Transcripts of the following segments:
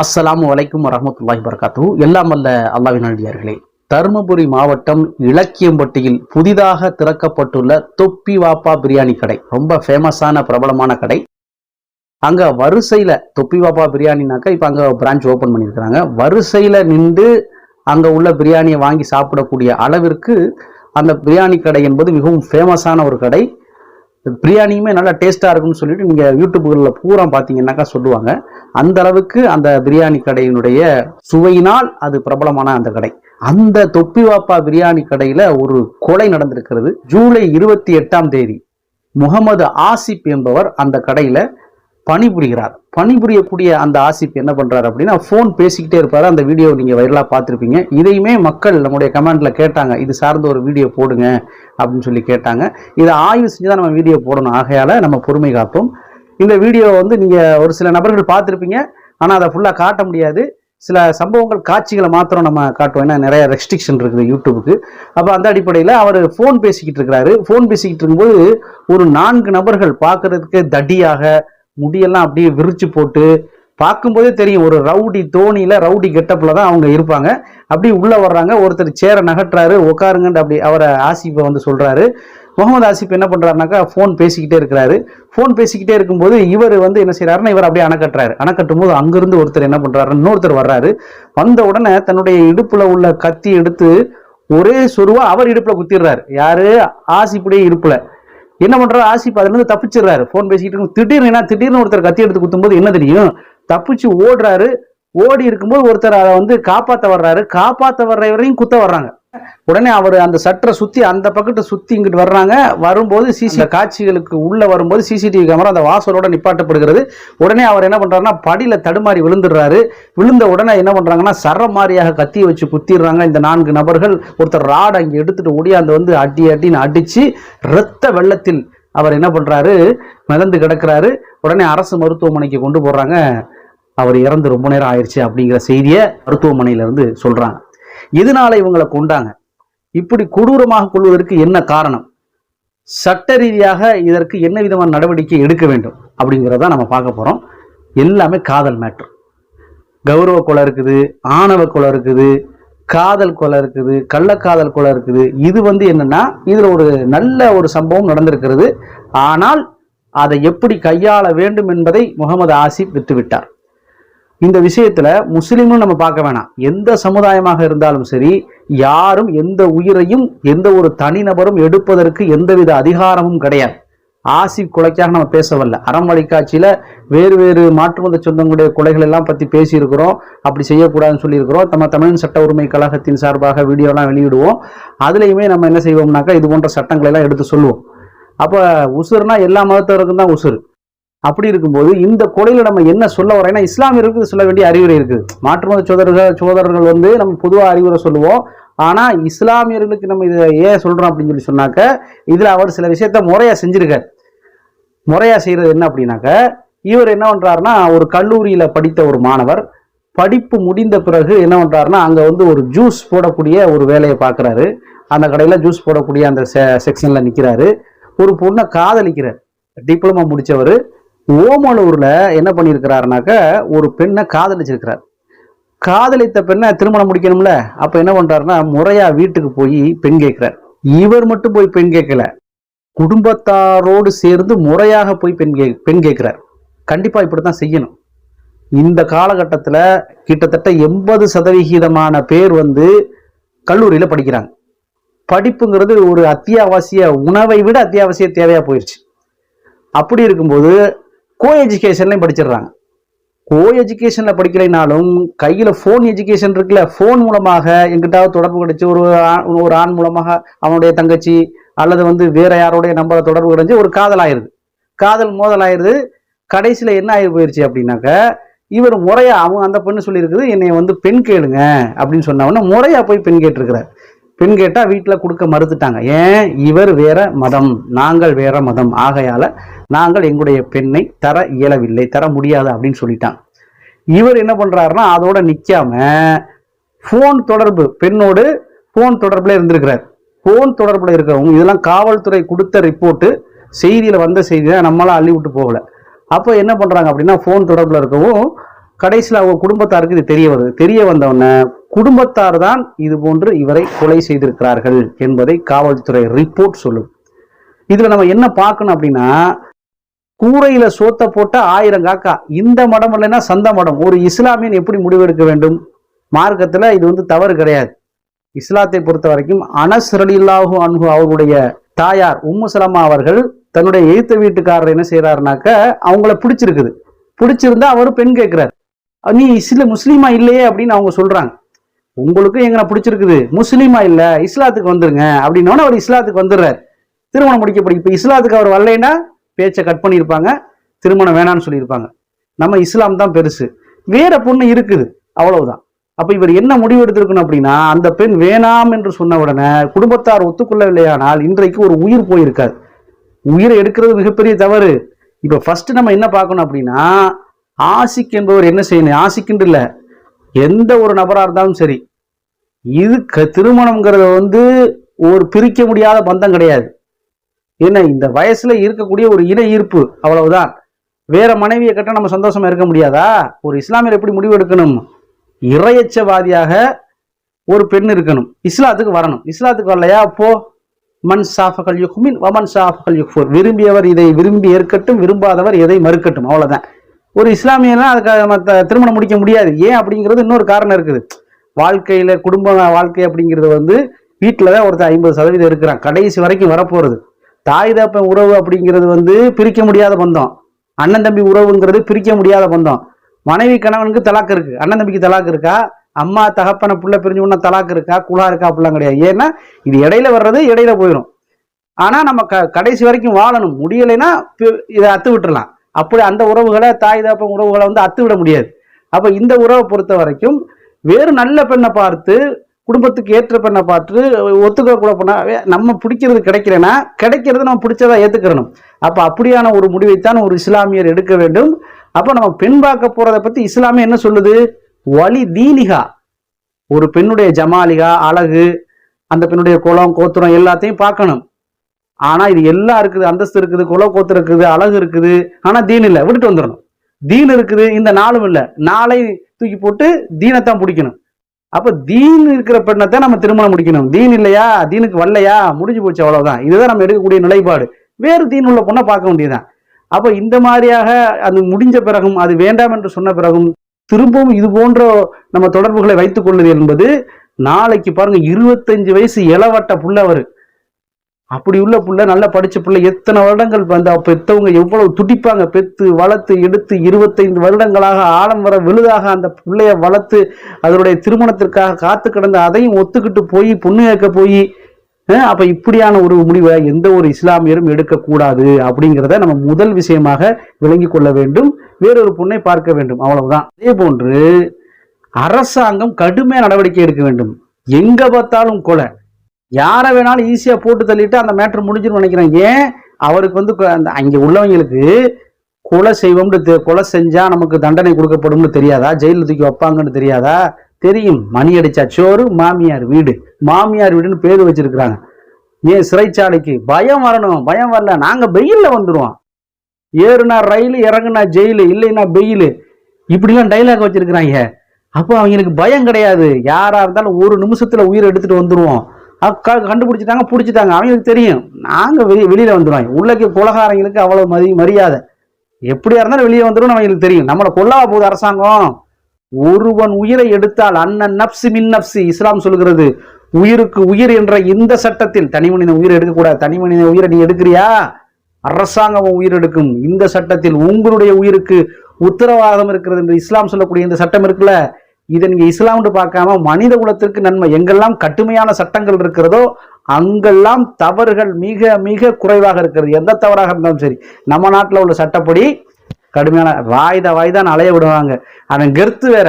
அஸ்ஸலாமு வலைக்கும் வரமத்துல்லாஹி வரகாத்து எல்லாம் அல்ல அல்லாவின் அழியார்களே தருமபுரி மாவட்டம் இலக்கியம்பட்டியில் புதிதாக திறக்கப்பட்டுள்ள தொப்பி வாப்பா பிரியாணி கடை. ரொம்ப ஃபேமஸான பிரபலமான கடை. அங்கே வரிசையில் தொப்பி வாப்பா பிரியாணினாக்கா இப்போ அங்கே பிரான்ச் ஓப்பன் பண்ணியிருக்கிறாங்க. வரிசையில் நின்று அங்கே உள்ள பிரியாணியை வாங்கி சாப்பிடக்கூடிய அளவிற்கு அந்த பிரியாணி கடை என்பது மிகவும் ஃபேமஸான ஒரு கடை. பிரியாணியுமே நல்லா டேஸ்ட்டாக இருக்கும்னு சொல்லிட்டு நீங்கள் யூடியூப்புகளில் பூரா பார்த்தீங்கன்னாக்கா சொல்லுவாங்க. அந்த அளவுக்கு அந்த பிரியாணி கடையினுடைய சுவையினால் அது பிரபலமான அந்த கடை. அந்த தொப்பி வாப்பா பிரியாணி கடையில் ஒரு கொலை நடந்திருக்கிறது. ஜூலை இருபத்தி எட்டாம் தேதி முகமது ஆசிப் என்பவர் அந்த கடையில் பணிபுரிகிறார். பணிபுரியக்கூடிய அந்த ஆசிப் என்ன பண்ணுறாரு அப்படின்னா ஃபோன் பேசிக்கிட்டே இருப்பார். அந்த வீடியோ நீங்கள் வைரலாக பார்த்துருப்பீங்க. இதையுமே மக்கள் நம்முடைய கமெண்டில் கேட்டாங்க. இது சார்ந்த ஒரு வீடியோ போடுங்க அப்படின்னு சொல்லி கேட்டாங்க. இதை ஆய்வு செஞ்சு தான் நம்ம வீடியோ போடணும். ஆகையால் நம்ம பொறுமை காப்போம். இந்த வீடியோ வந்து நீங்கள் ஒரு சில நபர்கள் பார்த்துருப்பீங்க. ஆனால் அதை ஃபுல்லாக காட்ட முடியாது. சில சம்பவங்கள் காட்சிகளை மாத்திரம் நம்ம காட்டுவோம். ஏன்னா நிறைய ரெஸ்ட்ரிக்ஷன் இருக்குது யூடியூபுக்கு. அப்போ அந்த அடிப்படையில் அவர் ஃபோன் பேசிக்கிட்டு இருக்கிறாரு. ஃபோன் பேசிக்கிட்டு இருக்கும்போது ஒரு நான்கு நபர்கள் பார்க்கறதுக்கு தடியாக முடியெல்லாம் அப்படியே விரிச்சு போட்டு பார்க்கும்போதே தெரியும் ஒரு ரவுடி தோணியில் ரவுடி கெட்டப்பில் தான் அவங்க இருப்பாங்க. அப்படி உள்ளே வர்றாங்க ஒருத்தர் சேரை நகட்டுறாரு உட்காருங்கன்ட்டு அப்படி அவரை ஆசிப்பை வந்து சொல்கிறாரு முகமது ஆசிப் என்ன பண்ணுறாருனாக்கா ஃபோன் பேசிக்கிட்டே இருக்கிறாரு. ஃபோன் பேசிக்கிட்டே இருக்கும்போது இவர் வந்து என்ன செய்கிறாருன்னா இவர் அப்படியே அணைக்கட்டுறாரு. அணைக்கட்டும் போது அங்கேருந்து ஒருத்தர் என்ன பண்ணுறாரு இன்னொருத்தர் வர்றாரு. வந்த உடனே தன்னுடைய இடுப்பில் உள்ள கத்தி எடுத்து ஒரே சொருவா அவர் இடுப்பில் குத்திடுறாரு. யாரு? ஆசிப்புடைய இருப்பில் என்ன பண்றாரு? ஆசிப் அதுல இருந்து தப்பிச்சிடுறாரு. ஃபோன் பேசிக்கிட்டு இருக்கும். திடீர்னு என்ன? திடீர்னு ஒருத்தர் கத்தி எடுத்து குத்தும்போது என்ன தெரியும்? தப்பிச்சு ஓடுறாரு. ஓடி இருக்கும்போது ஒருத்தர் அதை வந்து காப்பாற்ற வர்றாரு. காப்பாற்ற வர்றவரையும் குத்த வர்றாங்க. உடனே அவர் அந்த சட்டரை சுத்தி அந்த பக்கத்தை சுத்தி இங்கிட்டு வர்றாங்க. வரும்போது சிசி காட்சிகளுக்கு உள்ள வரும்போது சிசிடிவி கேமரா அந்த வாசலோட நிப்பாட்டப்படுகிறது. உடனே அவர் என்ன பண்றாருன்னா படியில தடுமாறி விழுந்துடுறாரு. விழுந்த உடனே என்ன பண்றாங்கன்னா சர மாதிரியாக கத்தியை வச்சு குத்திடுறாங்க. இந்த நான்கு நபர்கள் ஒருத்தர் ராட் அங்கே எடுத்துட்டு ஓடியாந்து வந்து அடி அடின்னு அடிச்சு இரத்த வெள்ளத்தில் அவர் என்ன பண்றாரு மிதந்து கிடக்குறாரு. உடனே அரசு மருத்துவமனைக்கு கொண்டு போறாங்க. அவர் இறந்து ரொம்ப நேரம் ஆயிடுச்சு அப்படிங்கிற செய்தியை மருத்துவமனையில இருந்து இதனால இவங்களை கொண்டாங்க இப்படி கொடூரமாக கொள்வதற்கு என்ன காரணம்? சட்ட ரீதியாக இதற்கு என்ன விதமான நடவடிக்கை எடுக்க வேண்டும்? அப்படிங்கிறத நம்ம பார்க்க போறோம். எல்லாமே காதல் மேட்ரு கௌரவ கொலை இருக்குது ஆணவ கொலை இருக்குது காதல் கொலை இருக்குது கள்ளக்காதல் கொலை இருக்குது. இது வந்து என்னன்னா இதுல ஒரு நல்ல ஒரு சம்பவம் நடந்திருக்கிறது. ஆனால் அதை எப்படி கையாள வேண்டும் என்பதை முகமது ஆசிப் விட்டுவிட்டார். இந்த விஷயத்துல முஸ்லீமும் நம்ம பார்க்க வேணாம். எந்த சமுதாயமாக இருந்தாலும் சரி யாரும் எந்த உயிரையும் எந்த ஒரு தனிநபரும் எடுப்பதற்கு எந்தவித அதிகாரமும் கிடையாது. ஆசிப் கொலைக்காக நம்ம பேச வரல அறமொழி காட்சியில வேறு வேறு மாற்றுமத சொந்தங்களுடைய கொலைகள் எல்லாம் பத்தி பேசியிருக்கிறோம். அப்படி செய்யக்கூடாதுன்னு சொல்லியிருக்கிறோம். நம்ம தமிழ் சட்ட உரிமை கழகத்தின் சார்பாக வீடியோலாம் வெளியிடுவோம். அதுலேயுமே நம்ம என்ன செய்வோம்னாக்கா இது போன்ற சட்டங்களை எல்லாம் எடுத்து சொல்லுவோம். அப்போ உசுர்னா எல்லா மதத்தவருக்கும் தான் உசுறு அப்படி இருக்கும்போது இந்த கொலையில நம்ம என்ன சொல்ல வரோம்? ஏன்னா இஸ்லாமியருக்கு சொல்ல வேண்டிய அறிவுரை இருக்குது. மாற்றுமத சோதரர்கள் சோதரர்கள் வந்து நம்ம பொதுவாக அறிவுரை சொல்லுவோம். ஆனால் இஸ்லாமியர்களுக்கு நம்ம இதை ஏன் சொல்கிறோம் அப்படின்னு சொல்லி சொன்னாக்க இதில் அவர் சில விஷயத்த முறையாக செஞ்சுருக்கார். முறையாக செய்கிறது என்ன அப்படின்னாக்க இவர் என்ன பண்ணுறாருனா ஒரு கல்லூரியில் படித்த ஒரு மாணவர் படிப்பு முடிந்த பிறகு என்ன பண்ணுறாருனா அங்கே வந்து ஒரு ஜூஸ் போடக்கூடிய ஒரு வேலையை பார்க்குறாரு அந்த கடையில் ஜூஸ் போடக்கூடிய அந்த செக்ஷனில் நிற்கிறாரு ஒரு பொண்ணை காதலிக்கிறார். டிப்ளமா முடிச்சவர். ஓமலூரில் என்ன பண்ணியிருக்கிறாருனாக்க ஒரு பெண்ணை காதலிச்சிருக்கிறார். காதலித்த பெண்ணை திருமணம் முடிக்கணும்ல அப்போ என்ன பண்ணுறாருன்னா முறையாக வீட்டுக்கு போய் பெண் கேட்குறார். இவர் மட்டும் போய் பெண் கேட்கல. குடும்பத்தாரோடு சேர்ந்து முறையாக போய் பெண் கே பெண் கேட்குறாரு. கண்டிப்பாக இப்படி தான் செய்யணும். இந்த காலகட்டத்தில் கிட்டத்தட்ட எண்பது சதவிகிதமான பேர் வந்து கல்லூரியில் படிக்கிறாங்க. படிப்புங்கிறது ஒரு அத்தியாவசிய உணவை விட அத்தியாவசிய தேவையாக போயிடுச்சு அப்படி இருக்கும்போது கோ எஜுகேஷன்லையும் படிச்சிடுறாங்க. கோ எஜுகேஷனில் படிக்கலைனாலும் கையில் ஃபோன் எஜுகேஷன் இருக்குல்ல ஃபோன் மூலமாக எங்கிட்டாவது தொடர்பு கிடச்சி ஒரு ஒரு ஆண் மூலமாக அவனுடைய தங்கச்சி அல்லது வந்து வேற யாரோடைய நம்பரை தொடர்பு கிடைச்சு ஒரு காதல் ஆயிடுது காதல் மோதல் ஆயிடுது கடைசியில் என்ன ஆகி போயிடுச்சு அப்படின்னாக்க இவர் முறையாக அவன் அந்த பெண்ணு சொல்லியிருக்குது என்னை வந்து பெண் கேளுங்க அப்படின்னு சொன்ன முறையாக போய் பெண் கேட்டிருக்கிறார். பெண் கேட்டால் வீட்டில் கொடுக்க மறுத்துட்டாங்க. ஏன்? இவர் வேற மதம். நாங்கள் வேற மதம். ஆகையால் நாங்கள் எங்களுடைய பெண்ணை தர இயலவில்லை தர முடியாது அப்படின்னு சொல்லிட்டாங்க. இவர் என்ன பண்றாருன்னா அதோட நிற்காம ஃபோன் தொடர்பு பெண்ணோடு ஃபோன் தொடர்பில் இருந்திருக்கிறார். ஃபோன் தொடர்பில் இருக்கிறவங்க இதெல்லாம் காவல்துறை கொடுத்த ரிப்போர்ட்டு செய்தியில் வந்த செய்தி தான் நம்மளாம் அள்ளி விட்டு போகல. அப்போ என்ன பண்ணுறாங்க அப்படின்னா ஃபோன் தொடர்பில் இருக்கவும் கடைசியில் அவங்க குடும்பத்தாருக்கு இது தெரிய வருது. தெரிய வந்தவொடனே குடும்பத்தார் தான் இது போன்று இவரை கொலை செய்திருக்கிறார்கள் என்பதை காவல்துறை ரிப்போர்ட் சொல்லும். இதுல நம்ம என்ன பார்க்கணும் அப்படின்னா கூரையில சோத்த போட்ட ஆயிரம் காக்கா இந்த மடம் இல்லைன்னா சந்த மடம் ஒரு இஸ்லாமியன் எப்படி முடிவெடுக்க வேண்டும்? மார்க்கத்துல இது வந்து தவறு கிடையாது. இஸ்லாத்தை பொறுத்த வரைக்கும் அனஸ் ரலில்லாஹு அன்ஹு அவருடைய தாயார் உம்மு சலமா அவர்கள் தன்னுடைய எழுத்த வீட்டுக்காரர் என்ன செய்யறாருனாக்க அவங்கள பிடிச்சிருக்குது. பிடிச்சிருந்தா அவர் பெண் கேட்கிறார் நீ இஸ்ல முஸ்லீமா இல்லையே அப்படின்னு அவங்க சொல்றாங்க. உங்களுக்கும் எங்களை பிடிச்சிருக்குது? முஸ்லீமா இல்ல இஸ்லாத்துக்கு வந்துருங்க. அப்படின்னோட அவர் இஸ்லாத்துக்கு வந்துடுறாரு. திருமணம் முடிக்கப்படி இப்ப இஸ்லாத்துக்கு அவர் வரலைன்னா பேச்சை கட் பண்ணியிருப்பாங்க திருமணம் வேணான்னு சொல்லியிருப்பாங்க. நம்ம இஸ்லாம் தான் பெருசு. வேற பொண்ணு இருக்குது அவ்வளவுதான். அப்ப இவர் என்ன முடிவு எடுத்திருக்கணும் அப்படின்னா அந்த பெண் வேணாம் என்று சொன்ன உடனே குடும்பத்தார் ஒத்துக்கொள்ளவில்லையானால் இன்றைக்கு ஒரு உயிர் போயிருக்காது உயிரை எடுக்கிறது மிகப்பெரிய தவறு. இப்ப ஃபர்ஸ்ட் நம்ம என்ன பார்க்கணும் அப்படின்னா ஆசிக் என்பவர் என்ன செய்யணும்? ஆசிக்குன்று இல்லை. எந்த ஒரு நபராக இருந்தாலும் சரி இது க- திருமணம்ங்கிறது வந்து ஒரு பிரிக்க முடியாத பந்தம் கிடையாது. ஏன்னா இந்த வயசுல இருக்கக்கூடிய ஒரு இன ஈர்ப்பு அவ்வளவுதான். வேற மனைவியை கட்ட நம்ம சந்தோஷமா இருக்க முடியாதா? ஒரு இஸ்லாமியர் எப்படி முடிவு எடுக்கணும்? இறையச்சவாதியாக ஒரு பெண் இருக்கணும். இஸ்லாத்துக்கு வரணும். இஸ்லாத்துக்கு வரலையா? அப்போ மன் சாஃபகல் யுக்மின் வமன் சாஃபகல் யுக்ஃபோர். விரும்பியவர் இதை விரும்பி ஏற்கட்டும் விரும்பாதவர் எதை மறுக்கட்டும். அவ்வளவுதான். ஒரு இஸ்லாமியெல்லாம் அதுக்கு நம்ம திருமணம் முடிக்க முடியாது. ஏன் அப்படிங்கிறது இன்னொரு காரணம் இருக்குது. வாழ்க்கையில் குடும்ப வாழ்க்கை அப்படிங்கிறது வந்து வீட்டில் தான் ஒருத்தர் ஐம்பது சதவீதம் இருக்கிறான். கடைசி வரைக்கும் வரப்போகிறது தாய் தப்பன் உறவு அப்படிங்கிறது வந்து பிரிக்க முடியாத பந்தம். அண்ணன் தம்பி உறவுங்கிறது பிரிக்க முடியாத பந்தம். மனைவி கணவனுக்கு தலாக்கு இருக்குது அண்ணன் தம்பிக்கு தலாக்கு இருக்கா? அம்மா தகப்பனை புள்ள பிரிஞ்சு உடனே தலாக்கு இருக்கா? குழா இருக்கா? அப்படிலாம் கிடையாது. ஏன்னா இது இடையில வர்றது இடையில போயிடும் ஆனால் நம்ம க கடைசி வரைக்கும் வாழணும். முடியலைன்னா இதை அத்து விட்டுறலாம். அப்படி அந்த உறவுகளை தாய் தகப்பன் உறவுகளை வந்து அத்து விட முடியாது. அப்போ இந்த உறவை பொறுத்த வரைக்கும் வேறு நல்ல பெண்ணை பார்த்து குடும்பத்துக்கு ஏற்ற பெண்ணை பார்த்து ஒத்துக்க கூட பண்ணா நம்ம பிடிக்கிறது கிடைக்கிறேன்னா கிடைக்கிறது நம்ம பிடிச்சதா ஏற்றுக்கிறணும் அப்போ அப்படியான ஒரு முடிவைத்தான் ஒரு இஸ்லாமியர் எடுக்க வேண்டும். அப்போ நம்ம பெண் பார்க்க போகிறத பற்றி இஸ்லாமிய என்ன சொல்லுது? வலி தீனிகா. ஒரு பெண்ணுடைய ஜமாலிகா அழகு அந்த பெண்ணுடைய குளம் கோத்திரம் எல்லாத்தையும் பார்க்கணும். ஆனா இது எல்லாம் இருக்குது அந்தஸ்து இருக்குது குல இருக்குது அழகு இருக்குது. ஆனா தீன் இல்லை விட்டுட்டு வந்துடணும் தீன் இருக்குது இந்த நாளும் இல்லை. நாளை தூக்கி போட்டு தீனைத்தான் பிடிக்கணும். அப்ப தீன் இருக்கிற பெண்ணை தான் நம்ம திருமணம் முடிக்கணும். தீன் இல்லையா? தீனுக்கு வரலையா? முடிஞ்சு போச்சு அவ்வளவுதான். இதுதான் நம்ம எடுக்கக்கூடிய நிலைப்பாடு. வேறு தீன் உள்ள பொண்ணை பார்க்க வேண்டியதுதான். அப்ப இந்த மாதிரியாக அது முடிஞ்ச பிறகும் அது வேண்டாம் என்று சொன்ன பிறகும் திரும்பவும் இது போன்ற நம்ம தொடர்புகளை வைத்துக் கொள்வது என்பது நாளைக்கு பாருங்க இருபத்தஞ்சு வயசு இளவட்ட புள்ளவர். அப்படி உள்ள பிள்ளை நல்லா படித்த பிள்ளை எத்தனை வருடங்கள் அந்த பெத்தவங்க எவ்வளவு துடிப்பாங்க பெத்து வளர்த்து எடுத்து இருபத்தைந்து வருடங்களாக ஆழம் வர விழுதாக அந்த பிள்ளைய வளர்த்து அதனுடைய திருமணத்திற்காக காத்து கிடந்து அதையும் ஒத்துக்கிட்டு போய் பொண்ணு கேட்க போய் அப்போ அப்ப இப்படியான ஒரு முடிவை எந்த ஒரு இஸ்லாமியரும் எடுக்கக்கூடாது அப்படிங்கிறத நம்ம முதல் விஷயமாக விளங்கி கொள்ள வேண்டும். வேறொரு பொண்ணை பார்க்க வேண்டும். அவ்வளவுதான். அதே போன்று அரசாங்கம் கடுமையாக நடவடிக்கை எடுக்க வேண்டும். எங்க பார்த்தாலும் கொலை. யாரை வேணாலும் ஈஸியாக போட்டு தள்ளிட்டு அந்த மேட்ரு முடிஞ்சிரும் நினைக்கிறேன். ஏன்? அவருக்கு வந்து அந்த அங்கே உள்ளவங்களுக்கு கொலை செய்வோம்னு தெ- கொலை செஞ்சால் நமக்கு தண்டனை கொடுக்கப்படும்னு தெரியாதா? ஜெயிலில் தூக்கி வைப்பாங்கன்னு தெரியாதா? தெரியும். மணி அடிச்சா சோறு மாமியார் வீடு. மாமியார் வீடுன்னு பேர் வச்சிருக்கிறாங்க. ஏன் சிறைச்சாலைக்கு? பயம் வரணும். பயம் வரல. நாங்கள் வெயிலில் வந்துடுவோம் ஏறுனா ரயில் இறங்குனா ஜெயிலு இல்லைன்னா வெயில் இப்படிலாம் டைலாக் வச்சிருக்கிறாங்க. அப்போ அவங்களுக்கு பயம் கிடையாது. யாராக இருந்தாலும் ஒரு நிமிஷத்தில் உயிரை எடுத்துகிட்டு வந்துடுவோம் கண்டுபிடிச்சிட்டாங்க பிடிச்சிட்டாங்க. அவங்களுக்கு தெரியும். நாங்கள் வெளி வெளியில் வந்துடுவோம் உள்ளக்கு குலகாரங்களுக்கு அவ்வளோ மதி மரியாதை. எப்படியா இருந்தாலும் வெளியே வந்துடும் அவங்களுக்கு தெரியும். நம்மளை கொல்லாவ போகுது அரசாங்கம். ஒருவன் உயிரை எடுத்தால் அண்ணன் நப்சு மின் நப்சு இஸ்லாம் சொல்கிறது உயிருக்கு உயிர் என்ற இந்த சட்டத்தில் தனி மனித உயிரை எடுக்கக்கூடாது தனி மனித உயிரை நீ எடுக்கிறியா? அரசாங்கம் உயிர் எடுக்கும். இந்த சட்டத்தில் உங்களுடைய உயிருக்கு உத்தரவாதம் இருக்கிறது என்று இஸ்லாம் சொல்லக்கூடிய இந்த சட்டம் இருக்குல்ல? இதை நீங்கள் இஸ்லாம்னு பார்க்காம மனித குலத்திற்கு நன்மை எங்கெல்லாம் கட்டுமையான சட்டங்கள் இருக்கிறதோ அங்கெல்லாம் தவறுகள் மிக மிக குறைவாக இருக்கிறது. எந்த தவறாக இருந்தாலும் சரி நம்ம நாட்டில் உள்ள சட்டப்படி கடுமையான வாய்தா வாய்தான் அலைய விடுவாங்க. அவன் கெர்த்து வேற.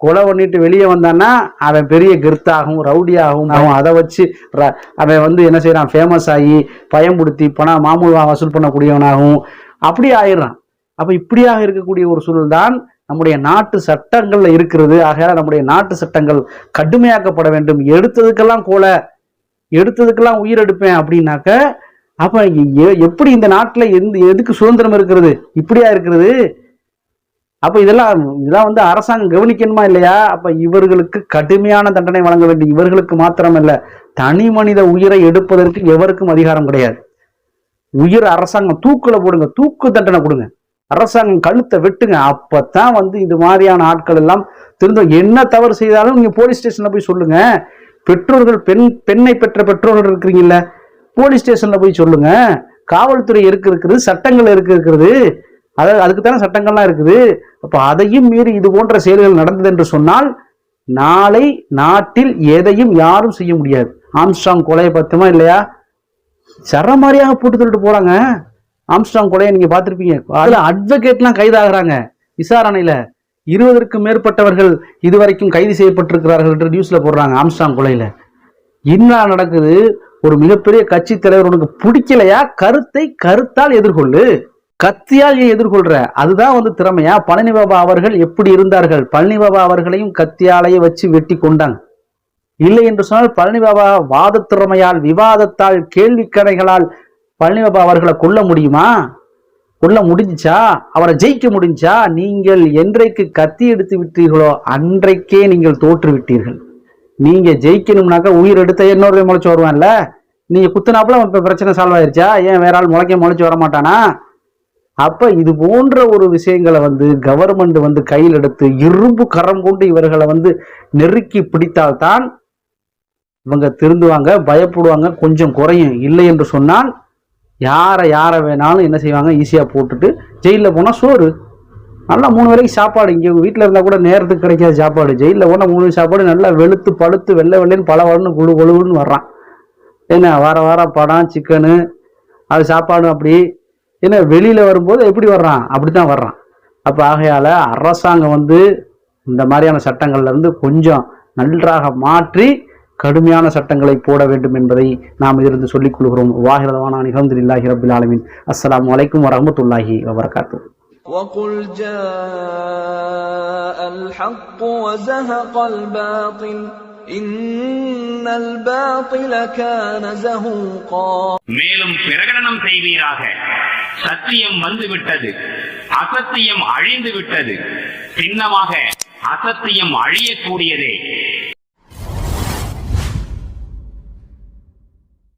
கொலை பண்ணிட்டு வெளியே வந்தான்னா அவன் பெரிய கெர்த்தாகவும் ரவுடியாகவும் அவன் அதை வச்சு ர- அவன் வந்து என்ன செய்யறான் ஃபேமஸ் ஆகி பயம்படுத்தி பணம் மாமூலாக வசூல் பண்ணக்கூடியவனாகவும் அப்படி ஆயிடுறான். அப்போ இப்படியாக இருக்கக்கூடிய ஒரு சூழல் தான் நம்முடைய நாட்டு சட்டங்கள்ல இருக்கிறது. ஆகையால நம்முடைய நாட்டு சட்டங்கள் கடுமையாக்கப்பட வேண்டும். எடுத்ததுக்கெல்லாம் கொலை. எடுத்ததுக்கெல்லாம் உயிர் எடுப்பேன் அப்படின்னாக்க அப்ப எ- எப்படி இந்த நாட்டுல எந்த எதுக்கு சுதந்திரம் இருக்கிறது? இப்படியா இருக்கிறது? அப்ப இதெல்லாம் இதெல்லாம் வந்து அரசாங்கம் கவனிக்கணுமா இல்லையா? அப்ப இவர்களுக்கு கடுமையான தண்டனை வழங்க வேண்டும். இவர்களுக்கு மாத்திரமல்ல தனி மனித உயிரை எடுப்பதற்கு எவருக்கும் அதிகாரம் கிடையாது. உயிர் அரசாங்கம் தூக்குல போடுங்க. தூக்கு தண்டனை கொடுங்க. அரசாங்கம் கழுத்தை வெட்டுங்க. அப்பத்தான் வந்து இது மாதிரியான ஆட்கள் எல்லாம் திருந்த என்ன தவறு செய்தாலும் நீங்க போலீஸ் ஸ்டேஷன்ல போய் சொல்லுங்க. பெற்றோர்கள் பெண் பெண்ணை பெற்ற பெற்றோர்கள் இருக்கிறீங்கல்ல போலீஸ் ஸ்டேஷன்ல போய் சொல்லுங்க. காவல்துறை இருக்க இருக்குது சட்டங்கள் இருக்க இருக்கிறது அதாவது அதுக்கு தானே சட்டங்கள்லாம் இருக்குது. அப்போ அதையும் மீறி இது போன்ற செயல்கள் நடந்தது என்று சொன்னால் நாளை நாட்டில் எதையும் யாரும் செய்ய முடியாது. ஆம்ஸ்டாங் கொலையை பத்துமா இல்லையா? சரமாரியாக போட்டு தள்ளிட்டு போறாங்க. ஆம்ஸ்டாங் கொலையை நீங்க பார்த்துருப்பீங்க. அதுல அட்வொகேட்லாம் கைதாகிறாங்க. விசாரணையில இருபதற்கும் மேற்பட்டவர்கள் இதுவரைக்கும் கைது செய்யப்பட்டிருக்கிறார்கள் என்று நியூஸ்ல போடுறாங்க ஆம்ஸ்டாங் கொலையில. என்ன நடக்குது? ஒரு மிகப்பெரிய கட்சி தலைவர் உனக்கு பிடிக்கலையா? கருத்தை கருத்தால் எதிர்கொள்ளு. கத்தியால் ஏன் எதிர்கொள்ற? அதுதான் வந்து திறமையா? பழனி பாபா அவர்கள் எப்படி இருந்தார்கள்? பழனி பாபா அவர்களையும் கத்தியாலேயே வச்சு வெட்டி கொண்டாங்க. இல்லை என்று சொன்னால் பழனி பாபா வாத திறமையால் விவாதத்தால் கேள்வி பழனி பாபா அவர்களை கொல்ல முடியுமா? கொல்ல முடிஞ்சிச்சா? அவரை ஜெயிக்க முடிஞ்சா? நீங்கள் என்றைக்கு கத்தி எடுத்து விட்டீர்களோ அன்றைக்கே நீங்கள் தோற்று விட்டீர்கள். நீங்க ஜெயிக்கணும்னாக்கா உயிர் எடுத்த இன்னொரு முளைச்சு வருவான்ல? நீங்க குத்துனாப்புல இப்ப பிரச்சனை சால்வ் ஆயிருச்சா? ஏன் வேற ஆள் முளைக்க முளைச்சு வர மாட்டானா? அப்ப இது போன்ற ஒரு விஷயங்களை வந்து கவர்மெண்ட் வந்து கையில் எடுத்து இரும்பு கரம் கொண்டு இவர்களை வந்து நெருக்கி பிடித்தால்தான் இவங்க திருந்துவாங்க பயப்படுவாங்க கொஞ்சம் குறையும். இல்லை என்று சொன்னால் யாரை யாரை வேணாலும் என்ன செய்வாங்க? ஈஸியாக போட்டுட்டு ஜெயிலில் போனால் சோறு. நல்லா மூணு வேளைக்கு சாப்பாடு. இங்கே வீட்டில் இருந்தால் கூட நேரத்துக்கு கிடைக்காத சாப்பாடு. ஜெயிலில் போனால் மூணு சாப்பாடு நல்லா வெளுத்து பழுத்து வெள்ளை வெள்ளைன்னு பல வரணும் குழு குழுன்னு வர்றான். என்ன வார வாரம் படம் சிக்கனு அது சாப்பாடு அப்படி. என்ன வெளியில் வரும்போது எப்படி வர்றான்? அப்படி தான் வர்றான். அப்போ ஆகையால் அரசாங்கம் வந்து இந்த மாதிரியான சட்டங்கள்லேருந்து கொஞ்சம் நன்றாக மாற்றி கடுமையான சட்டங்களை போட வேண்டும் என்பதை நாம் இதிலிருந்து சொல்லிக் கொள்கிறோம் வாஹிரதவான அலமதுல்லாஹி ரபில் ஆலமின் அஸ்ஸலாமு அலைக்கும் வரஹ்மத்துல்லாஹி வபரகாத்து وقل جاء الحق وزهق الباطل إن الباطل كان زهوقا மேலும் பிரகடனம் செய்வீராக சத்தியம் வந்துவிட்டது அசத்தியம் அழிந்து விட்டது சின்னமாக அசத்தியம் அழியக்கூடியதே